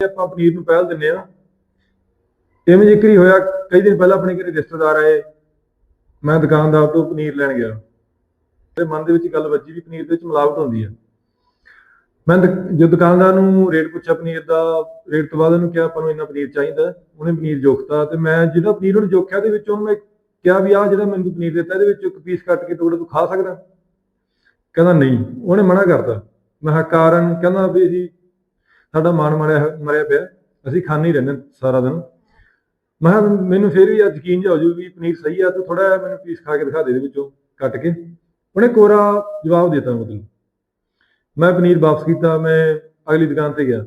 ਆਪਾਂ ਪਨੀਰ ਨੂੰ ਪਹਿਲ ਦਿੰਨੇ ਆ ਇਵੇਂ ਜ਼ਿਕਰ ਹੀ ਹੋਇਆ, ਕਈ ਦਿਨ ਪਹਿਲਾਂ ਆਪਣੇ ਘਰੇ ਰਿਸ਼ਤੇਦਾਰ ਆਏ, ਮੈਂ ਦੁਕਾਨਦਾਰ ਤੋਂ ਪਨੀਰ ਲੈਣ ਗਿਆ। ਤੇ ਮਨ ਦੇ ਵਿੱਚ ਗੱਲ ਵੱਜੀ ਵੀ ਪਨੀਰ ਦੇ ਵਿੱਚ ਮਿਲਾਵਟ ਹੁੰਦੀ ਹੈ ਮੈਂ ਜੋ ਦੁਕਾਨਦਾਰ ਨੂੰ ਰੇਟ ਪੁੱਛਿਆ ਪਨੀਰ ਦਾ, ਰੇਟ ਤੋਂ ਬਾਅਦ ਉਹਨੂੰ ਕਿਹਾ ਆਪਾਂ ਨੂੰ ਇੰਨਾ ਪਨੀਰ ਚਾਹੀਦਾ, ਉਹਨੇ ਪਨੀਰ ਜੋਖਤਾ, ਤੇ ਮੈਂ ਜਿਹਦਾ ਪਨੀਰ ਉਹਨੇ ਜੋਖਿਆ ਦੇ ਵਿੱਚ ਉਹਨੂੰ ਮੈਂ ਕਿਹਾ ਵੀ ਆਹ ਜਿਹੜਾ ਮੈਨੂੰ ਪਨੀਰ ਦਿੱਤਾ, ਇਹਦੇ ਵਿੱਚ ਇੱਕ ਪੀਸ ਕੱਟ ਕੇ ਟੁਕੜਾ ਤੂੰ ਖਾ ਸਕਦਾ। ਕਹਿੰਦਾ ਨਹੀਂ, ਉਹਨੇ ਮਨਾ ਕਰਤਾ। ਮੈਂ ਕਿਹਾ ਕਾਰਨ, ਕਹਿੰਦਾ ਵੀ ਜੀ ਸਾਡਾ ਮਾਨ ਮਰਿਆ ਮਰਿਆ ਪਿਆ। ਅਸੀਂ ਖਾਣੇ ਹੀ ਰਹਿੰਦੇ ਸਾਰਾ ਦਿਨ। ਮੈਂ ਕਿਹਾ, ਮੈਨੂੰ ਫਿਰ ਵੀ ਅੱਜ ਯਕੀਨ ਜਾ ਹੋ ਜੂ ਵੀ ਪਨੀਰ ਸਹੀ ਆ, ਤੂੰ ਥੋੜਾ ਜਿਹਾ ਮੈਨੂੰ ਪੀਸ ਖਾ ਕੇ ਦਿਖਾ ਦੇ ਦੇ ਵਿੱਚੋਂ, ਕੱਟ ਕੇ। ਉਹਨੇ ਕੋਰਾ ਜਵਾਬ ਦਿੱਤਾ ਮਤਲਬ। ਮੈਂ ਪਨੀਰ ਵਾਪਸ ਕੀਤਾ, ਮੈਂ ਅਗਲੀ ਦੁਕਾਨ ਤੇ ਗਿਆ।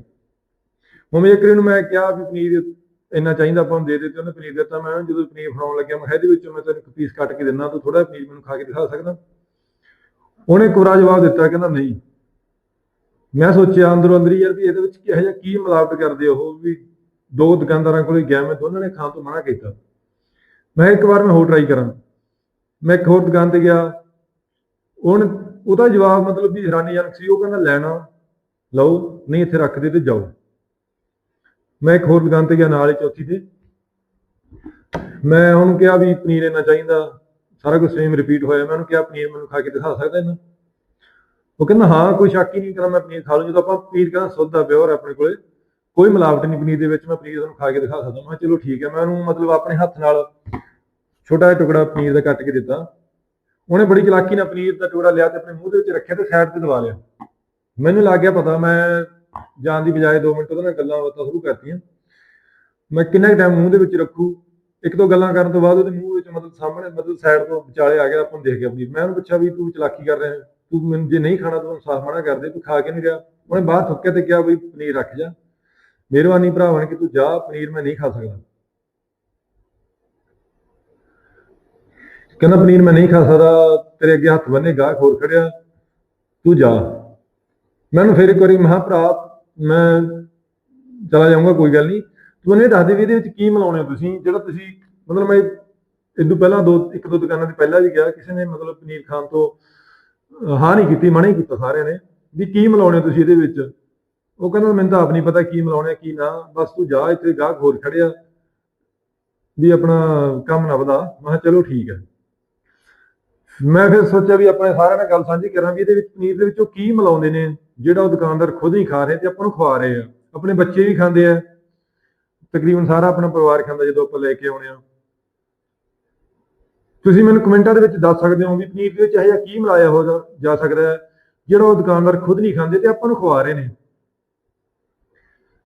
ਮੰਮੀ ਇੱਕ ਨੂੰ ਮੈਂ ਕਿਹਾ ਵੀ ਪਨੀਰ ਇੰਨਾ ਚਾਹੀਦਾ ਆਪਾਂ ਨੂੰ ਦੇ ਦੇ ਤੇ ਉਹਨੇ ਪਨੀਰ ਦਿੱਤਾ। ਮੈਂ ਉਹਨੂੰ ਜਦੋਂ ਪਨੀਰ ਫੜਾਉਣ ਲੱਗਿਆ, ਮੈਂ ਕਿਹਾ ਇਹਦੇ ਵਿੱਚੋਂ ਮੈਂ ਤੈਨੂੰ ਇੱਕ ਪੀਸ ਕੱਟ ਕੇ ਦਿੰਦਾ, ਤੂੰ ਥੋੜਾ ਪਨੀਰ ਮੈਨੂੰ ਖਾ ਕੇ ਦਿਖਾ ਸਕਦਾ? ਉਹਨੇ ਕੋਰਾ ਜਵਾਬ ਦਿੱਤਾ, ਕਹਿੰਦਾ ਨਹੀਂ। ਮੈਂ ਸੋਚਿਆ ਅੰਦਰੋਂ ਅੰਦਰ ਹੀ ਯਾਰ ਵੀ ਇਹਦੇ ਵਿੱਚ ਕਿਹੋ ਜਿਹਾ ਕੀ ਮਿਲਾਵਟ ਕਰਦੇ ਉਹ ਵੀ ਦੋ ਦੁਕਾਨਦਾਰਾਂ ਕੋਲ ਗਿਆ ਮੈਂ, ਦੋਨਾਂ ਨੇ ਖਾਣ ਤੋਂ ਮਨਾ ਕੀਤਾ। ਮੈਂ ਇੱਕ ਵਾਰ ਮੈਂ ਹੋਰ ਟਰਾਈ ਕਰਾਂ। ਮੈਂ ਇੱਕ ਹੋਰ ਦੁਕਾਨ ਤੇ ਗਿਆ। ਉਹਨੇ ਉਹਦਾ ਜਵਾਬ ਮਤਲਬ ਵੀ ਹੈਰਾਨੀਜਨਕ ਸੀ, ਉਹ ਕਹਿੰਦਾ, ਲੈਣਾ, ਲਓ, ਨਹੀਂ ਇੱਥੇ ਰੱਖ ਦੇ ਤੇ ਜਾਓ। ਮੈਂ ਇੱਕ ਹੋਰ ਦੁਕਾਨ ਤੇ ਗਿਆ ਨਾਲ ਹੀ ਚੌਥੀ ਤੇ। ਮੈਂ ਉਹਨੂੰ ਕਿਹਾ ਵੀ ਪਨੀਰ ਇੰਨਾ ਚਾਹੀਦਾ, ਸਾਰਾ ਕੁਝ ਸੇਮ ਰਿਪੀਟ ਹੋਇਆ। ਮੈਂ ਉਹਨੂੰ ਕਿਹਾ, ਪਨੀਰ ਮੈਨੂੰ ਖਾ ਕੇ ਦਿਖਾ ਸਕਦਾ ਇਹਨਾਂ ਉਹ ਕਹਿੰਦਾ, ਹਾਂ, ਕੋਈ ਸ਼ੱਕ ਹੀ ਨਹੀਂ ਕਰਾਂ ਮੈਂ ਪਨੀਰ ਖਾ ਲੂੰ ਜਦੋਂ ਆਪਾਂ ਪਨੀਰ ਕਹਿੰਦਾ, ਸੁੱਧ ਆ, ਪਿਓਰ ਆਪਣੇ ਕੋਲੇ। ਕੋਈ ਮਿਲਾਵਟ ਨਹੀਂ ਪਨੀਰ ਦੇ ਵਿੱਚ, ਮੈਂ ਪਨੀਰ ਤੁਹਾਨੂੰ ਖਾ ਕੇ ਦਿਖਾ ਸਕਦਾ। ਮੈਂ ਕਿਹਾ, ਚਲੋ ਠੀਕ ਹੈ। ਮੈਂ ਉਹਨੂੰ ਮਤਲਬ ਆਪਣੇ ਹੱਥ ਨਾਲ ਛੋਟਾ ਜਿਹਾ ਟੁਕੜਾ ਪਨੀਰ ਦਾ ਕੱਟ ਕੇ ਦਿੱਤਾ। ਉਹਨੇ ਬੜੀ ਚਲਾਕੀ ਨਾਲ ਪਨੀਰ ਦਾ ਟੁਕੜਾ ਲਿਆ ਤੇ ਆਪਣੇ ਮੂੰਹ ਦੇ ਵਿੱਚ ਰੱਖਿਆ ਤੇ ਸਾਈਡ ਤੇ ਦਵਾ ਲਿਆ। ਮੈਨੂੰ ਲੱਗ ਗਿਆ ਪਤਾ, ਮੈਂ ਜਾਣ ਦੀ ਬਜਾਏ 2 ਮਿੰਟ ਉਹਦੇ ਨਾਲ ਗੱਲਾਂ ਬਾਤਾਂ ਸ਼ੁਰੂ ਕਰਤੀਆਂ। ਮੈਂ ਕਿੰਨਾ ਟਾਈਮ ਮੂੰਹ ਦੇ ਵਿੱਚ ਰੱਖੂ, ਇੱਕ ਦੋ ਗੱਲਾਂ ਕਰਨ ਤੋਂ ਬਾਅਦ ਉਹਦੇ ਮੂੰਹ ਵਿੱਚ ਮਤਲਬ ਸਾਹਮਣੇ, ਮਤਲਬ ਸਾਈਡ ਤੋਂ ਵਿਚਾਲੇ ਆ ਗਿਆ, ਆਪਾਂ ਨੂੰ ਦੇਖ ਗਿਆ ਪਨੀਰ। ਮੈਂ ਉਹਨੂੰ ਪੁੱਛਿਆ ਵੀ ਤੂੰ ਚਲਾਕੀ ਕਰ ਰਿਹਾ ਹੈ? ਤੂੰ ਮੈਨੂੰ ਜੇ ਨਹੀਂ ਖਾਣਾ ਤੂੰ ਸਾਫ਼ ਮਨਾ ਕਰ ਦੇ, ਤੂੰ ਖਾ ਕੇ ਨਹੀਂ ਰਿਹਾ। ਉਹਨੇ ਬਾਹਰ ਥੁੱਕਿਆ ਤੇ ਕਿਹਾ ਵੀ ਪਨੀਰ ਰੱਖ ਜਾ। ਮਿਹਰਬਾਨੀ ਭਰਾਵਾਂ ਕਿ ਤੂੰ ਜਾ, ਪਨੀਰ ਮੈਂ ਨਹੀਂ ਖਾ ਸਕਦਾ। ਕਹਿੰਦਾ, ਪਨੀਰ ਮੈਂ ਨਹੀਂ ਖਾ ਸਕਦਾ, ਤੇਰੇ ਅੱਗੇ ਹੱਥ ਬੰਨੇ ਗਾਹ ਖੋਰ ਖੜਿਆ। ਤੂੰ ਜਾ। ਮੈਨੂੰ ਫਿਰ ਇੱਕ ਵਾਰੀ ਮਹਾ ਭਰਾ, ਮੈਂ ਚਲਾ ਜਾਊਂਗਾ, ਕੋਈ ਗੱਲ ਨਹੀਂ। ਤੂੰ ਮੈਨੂੰ ਇਹ ਦੱਸ ਦੇ ਵੀ ਇਹਦੇ ਵਿੱਚ ਕੀ ਮਿਲਾਉਣੇ ਹੋ ਤੁਸੀਂ? ਜਿਹੜਾ ਤੁਸੀਂ, ਮਤਲਬ ਮੈਂ ਇਦੋਂ ਪਹਿਲਾਂ ਦੋ ਇੱਕ ਦੋ ਦੁਕਾਨਾਂ ਤੇ ਪਹਿਲਾਂ ਵੀ ਗਿਆ, ਕਿਸੇ ਨੇ ਮਤਲਬ ਪਨੀਰ ਖਾਣ ਤੋਂ ਹਾਂ ਨਹੀਂ ਕੀਤੀ, ਮਨਾ ਹੀ ਕੀਤਾ ਸਾਰਿਆਂ ਨੇ ਵੀ ਕੀ ਮਿਲਾਉਣੇ ਹੋ ਤੁਸੀਂ ਇਹਦੇ ਵਿੱਚ? ਉਹ ਕਹਿੰਦਾ ਮੈਨੂੰ ਤਾਂ ਆਪ ਨਹੀਂ ਪਤਾ ਕੀ ਮਿਲਾਉਣੇ ਕੀ ਨਾ। ਬਸ ਤੂੰ ਜਾ, ਇੱਥੇ ਗਾਹਕ ਹੋਰ ਖੜਿਆ ਵੀ ਆਪਣਾ ਕੰਮ ਨਾ ਵਧਾ। ਮੈਂ ਕਿਹਾ ਚਲੋ ਠੀਕ ਹੈ ਮੈਂ ਫਿਰ ਸੋਚਿਆ ਵੀ ਆਪਣੇ ਸਾਰਿਆਂ ਨਾਲ ਗੱਲ ਸਾਂਝੀ ਕਰਾਂ ਵੀ ਇਹਦੇ ਵਿੱਚ ਪਨੀਰ ਦੇ ਵਿੱਚੋਂ ਕੀ ਮਿਲਾਉਂਦੇ ਨੇ? ਜਿਹੜਾ ਉਹ ਦੁਕਾਨਦਾਰ ਖੁਦ ਹੀ ਖਾ ਰਹੇ ਤੇ ਆਪਾਂ ਨੂੰ ਖਵਾ ਰਹੇ ਆ। ਆਪਣੇ ਬੱਚੇ ਵੀ ਖਾਂਦੇ ਆ। ਤਕਰੀਬਨ ਸਾਰਾ ਆਪਣਾ ਪਰਿਵਾਰ ਖਾਂਦਾ ਜਦੋਂ ਆਪਾਂ ਲੈ ਕੇ ਆਉਣੇ ਆ। ਤੁਸੀਂ ਮੈਨੂੰ ਕਮੈਂਟਾਂ ਦੇ ਵਿੱਚ ਦੱਸ ਸਕਦੇ ਹੋ ਵੀ ਪਨੀਰ ਦੇ ਵਿੱਚ ਇਹ ਜਿਹਾ ਕੀ ਮਿਲਾਇਆ ਹੋ ਜਾ ਸਕਦਾ ਹੈ, ਜਿਹੜਾ ਉਹ ਦੁਕਾਨਦਾਰ ਖੁਦ ਨਹੀਂ ਖਾਂਦੇ ਤੇ ਆਪਾਂ ਨੂੰ ਖਵਾ ਰਹੇ ਨੇ।